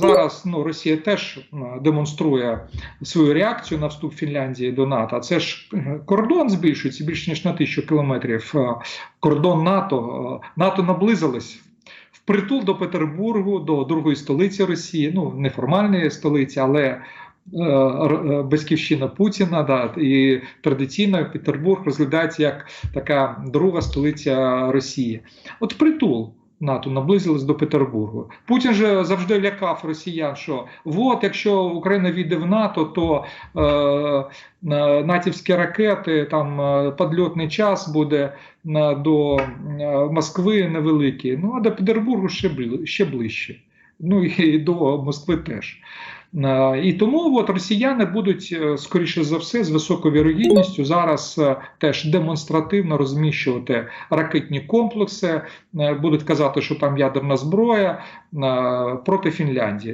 Зараз ну Росія теж демонструє свою реакцію на вступ Фінляндії до НАТО. Це ж е, кордон збільшується більш ніж на тисячу кілометрів. Е, Кордон НАТО Е, НАТО наблизилось впритул до Петербургу, до другої столиці Росії. Ну неформальної столиці, але е, е, батьківщина Путіна, да, і традиційно Петербург розглядається як така друга столиця Росії. От притул. НАТО наблизились до Петербургу. Путін же завжди лякав росіян, що от якщо Україна війде в НАТО, то е, е, натівські ракети, там е, підльотний час буде е, до Москви невеликий. Ну а до Петербургу ще ближче. Ну і до Москви теж. І тому от росіяни будуть, е, скоріше за все, з високою вірогідністю зараз е, теж демонстративно розміщувати ракетні комплекси, е, будуть казати, що там ядерна зброя проти Фінляндії.